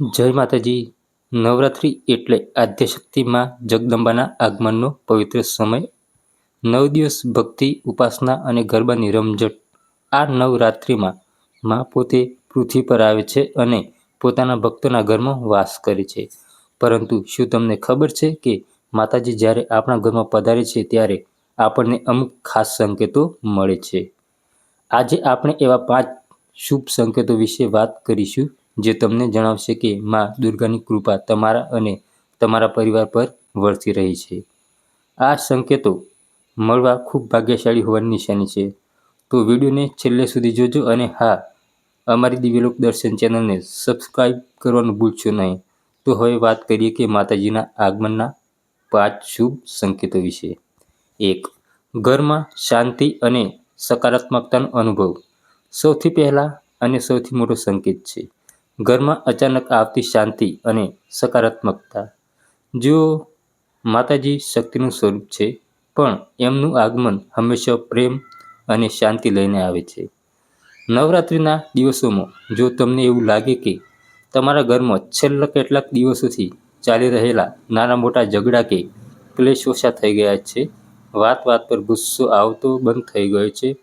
જય માતાજી. નવરાત્રિ એટલે આદ્યશક્તિ માં જગદંબાના આગમનનો પવિત્ર સમય. નવ દિવસ ભક્તિ, ઉપાસના અને ગરબાની રમઝટ આ નવરાત્રિમાં મા પોતે પૃથ્વી પર આવે છે અને પોતાના ભક્તોના ઘરમાં વાસ કરે છે. પરંતુ શું તમને ખબર છે કે માતાજી જ્યારે આપણા ઘરમાં પધારે છે ત્યારે આપણને અમુક ખાસ સંકેતો મળે છે? આજે આપણે એવા પાંચ શુભ સંકેતો વિશે વાત કરીશું. જે તમને જણાવશે કે માં દુર્ગાની કૃપા તમારા અને તમારા પરિવાર પર વરસી રહી છે. આ સંકેતો મળવા ખૂબ ભાગ્યશાળી હોવાની નિશાની છે. તો વિડીયોને છેલ્લે સુધી જોજો અને હા, અમારી દિવ્યલોક દર્શન ચેનલને સબસ્ક્રાઈબ કરવાનું ભૂલશો નહીં. તો હવે વાત કરીએ કે માતાજીના આગમનના પાંચ શુભ સંકેતો વિશે. એક, ઘરમાં શાંતિ અને સકારાત્મકતાનો અનુભવ. સૌથી પહેલાં અને સૌથી મોટો સંકેત છે. ઘરમાં અચાનક આવતી શાંતિ અને સકારાત્મકતા. જો માતાજી શક્તિનું સ્વરૂપ છે, પણ એમનું આગમન હંમેશા પ્રેમ અને શાંતિ લઈને આવે છે. નવરાત્રિના દિવસોમાં, જો તમને એવું લાગે કે તમારા ઘરમાં છેલ્લા કેટલાક દિવસોથી ચાલી રહેલા નાના મોટા ઝઘડા કે ક્લેશ ઓછા થઈ ગયા છે, વાત વાત પર ગુસ્સો આવતો બંધ થઈ ગયો છે.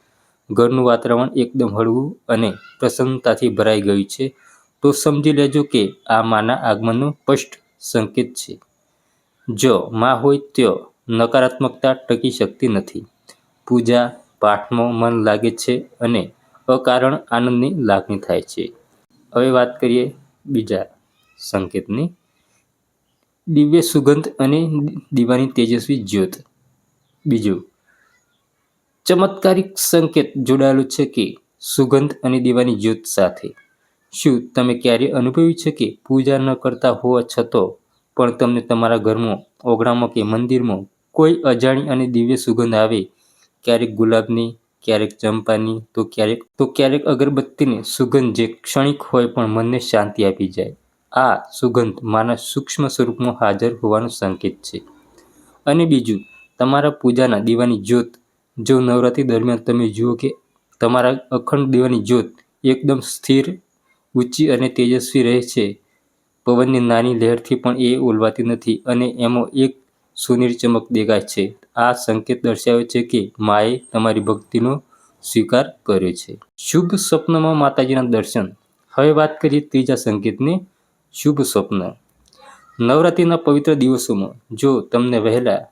ઘરનું વાતાવરણ એકદમ હળવું અને પ્રસન્નતાથી ભરાઈ ગયું છે. તો સમજી લેજો કે આ માના આગમનનો સ્પષ્ટ સંકેત છે. જો માં હોય તો નકારાત્મકતા ટકી શકતી નથી. પૂજા, પાઠમાં મન લાગે છે અને અકારણ આનંદની લાગણી થાય છે. હવે વાત કરીએ બીજા સંકેતની. દિવ્ય સુગંધ અને દીવાની તેજસ્વી જ્યોત. બીજું, ચમત્કારિક સંકેત જોડાયેલો છે કે સુગંધ અને દીવાની જ્યોત સાથે શું તમે ક્યારેય અનુભવ્યું છે કે પૂજા ન કરતા હોવા છતાં પણ તમને તમારા ઘરમાં, ઓગણામાં કે મંદિરમાં કોઈ અજાણી અને દિવ્ય સુગંધ આવે? ક્યારેક ગુલાબની, ક્યારેક ચંપાની, તો ક્યારેક તો ક્યારેક અગરબત્તીની સુગંધ જે ક્ષણિક હોય પણ મનને શાંતિ આપી જાય. આ સુગંધ માના સૂક્ષ્મ સ્વરૂપમાં હાજર હોવાનો સંકેત છે. અને બીજું, તમારા પૂજાના દીવાની જ્યોત. જો નવરાત્રિ દરમિયાન તમે જુઓ કે તમારા અખંડ દીવાની જ્યોત એકદમ સ્થિર ઊંચી અને તેજસ્વી રહે છે. પવનની નાની લહેરથી પણ એ ઓલવાતી નથી અને એમાં એક સોનેરી ચમક દેખાય છે. આ સંકેત દર્શાવે છે કે માએ તમારી ભક્તિનો સ્વીકાર કર્યો છે. શુભ સ્વપ્નમાં માતાજીના દર્શન. હવે વાત કરીએ ત્રીજા સંકેતની. શુભ સ્વપ્ન. નવરાત્રિના પવિત્ર દિવસોમાં જો તમને વહેલા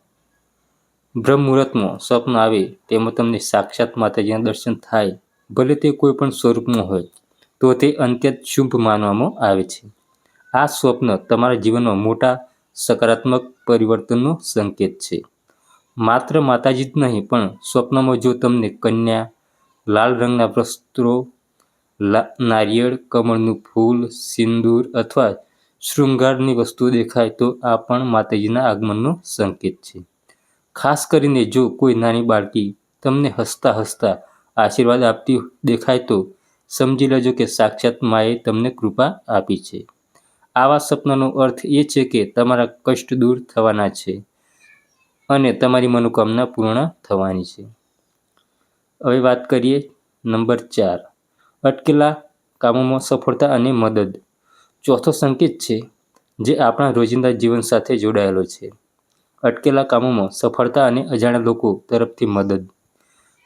બ્રહ્મ મુહૂર્તમાં સ્વપ્ન આવે, તેમાં તમને સાક્ષાત માતાજીના દર્શન થાય, ભલે તે કોઈ પણ સ્વરૂપમાં હોય. તો તે અત્યંત શુભ માનવામાં આવે છે. આ સ્વપ્ન તમારા જીવનમાં મોટા સકારાત્મક પરિવર્તનનો સંકેત છે. માત્ર માતાજી જ નહીં, પણ સ્વપ્નમાં જો તમને કન્યા, લાલ રંગના વસ્ત્રો નારિયેળ, કમળનું ફૂલ, સિંદૂર અથવા શૃંગારની વસ્તુઓ દેખાય તો આ પણ માતાજીના આગમનનો સંકેત છે. ખાસ કરીને જો કોઈ નાની બાળકી તમને હસતા હસતા આશીર્વાદ આપતી દેખાય તો સમજી લેજો કે સાક્ષાત માએ તમને કૃપા આપી છે. આવા સપનાનો અર્થ એ છે કે તમારા કષ્ટ દૂર થવાના છે અને તમારી મનોકામના પૂર્ણ થવાની છે. હવે વાત કરીએ નંબર ચાર. અટકેલા કામોમાં સફળતા અને મદદ. ચોથો સંકેત છે જે આપણા રોજિંદા જીવન સાથે જોડાયેલો છે. અટકેલા કામોમાં સફળતા અને અજાણ્યા લોકો તરફથી મદદ.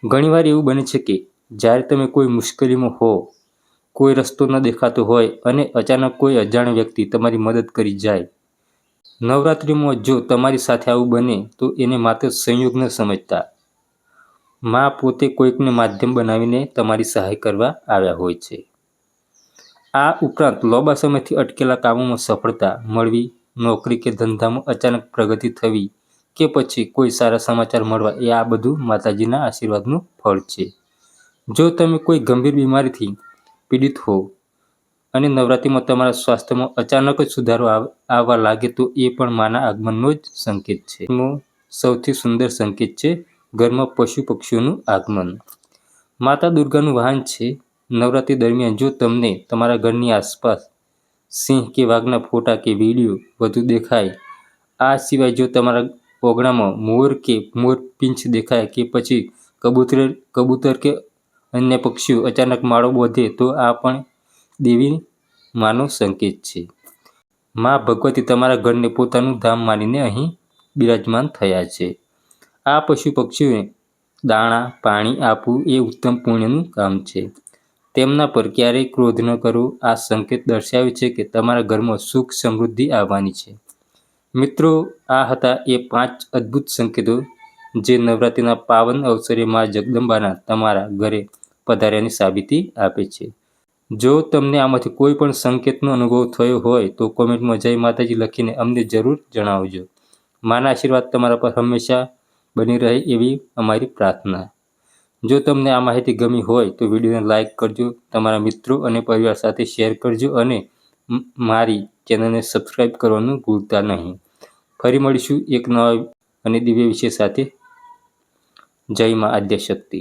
ઘણીવાર એવું બને છે કે જ્યારે તમે કોઈ મુશ્કેલીમાં હો, કોઈ રસ્તો ન દેખાતો હોય અને અચાનક કોઈ અજાણ વ્યક્તિ તમારી મદદ કરી જાય. નવરાત્રિમાં જો તમારી સાથે આવું બને, તો એને માત્ર સંયોગ ન સમજતા. માં પોતે કોઈકને માધ્યમ બનાવીને તમારી સહાય કરવા આવ્યા હોય છે. આ ઉપરાંત લાંબા સમયથી અટકેલા કામોમાં સફળતા મળવી, નોકરી કે ધંધામાં અચાનક પ્રગતિ થવી કે પછી કોઈ સારા સમાચાર મળવા, એ આ બધું માતાજીના આશીર્વાદનું ફળ છે. જો તમે કોઈ ગંભીર બીમારીથી પીડિત હો અને નવરાત્રિમાં તમારા સ્વાસ્થ્યમાં અચાનક જ સુધારો આવવા લાગે, તો એ પણ માના આગમનનો જ સંકેત છે. સૌથી સુંદર સંકેત છે ઘરમાં પશુ પક્ષીઓનું આગમન. માતા દુર્ગાનું વાહન છે નવરાત્રિ દરમિયાન. જો તમને તમારા ઘરની આસપાસ સિંહ કે વાઘના ફોટા કે વીડિયો વધુ દેખાય, આ સિવાય જો તમારા ઓગણામાં મોર કે મોર પીંછ દેખાય કે પછી કબૂતર કબૂતર કે અન્ય પક્ષીઓ અચાનક માળો બોધે તો આ પણ દેવી માનો સંકેત છે. મા ભગવતી તમારા ઘરને પોતાનું ધામ માનીને અહીં બિરાજમાન થયા છે. આ પશુ પક્ષીઓએ દાણા, પાણી આપવું એ ઉત્તમ પુણ્યનું કામ છે. તેમના પર ક્યારેય ક્રોધ ન કરો. આ સંકેત દર્શાવે છે કે તમારા ઘરમાં સુખ સમૃદ્ધિ આવવાની છે. મિત્રો, આ હતા એ પાંચ અદ્ભુત સંકેતો જે નવરાત્રિના પાવન અવસરે મા જગદંબાના તમારા ઘરે પધાર્યાની સાબિતી આપે છે. જો તમને આમાંથી કોઈ પણ સંકેતનો અનુભવ થયો હોય, તો કોમેન્ટમાં જય માતાજી લખીને અમને જરૂર જણાવજો. માના આશીર્વાદ તમારા પર હંમેશા બની રહે એવી અમારી પ્રાર્થના. જો તમને આ માહિતી ગમી હોય, તો વિડીયોને લાઇક કરજો, તમારા મિત્રો અને પરિવાર સાથે શેર કરજો અને મારી ચેનલને સબસ્ક્રાઈબ કરવાનું ભૂલતા નહીં. ફરી મળીશું એક નવા અને દિવ્ય વિષય સાથે. જય મા આદ્યશક્તિ.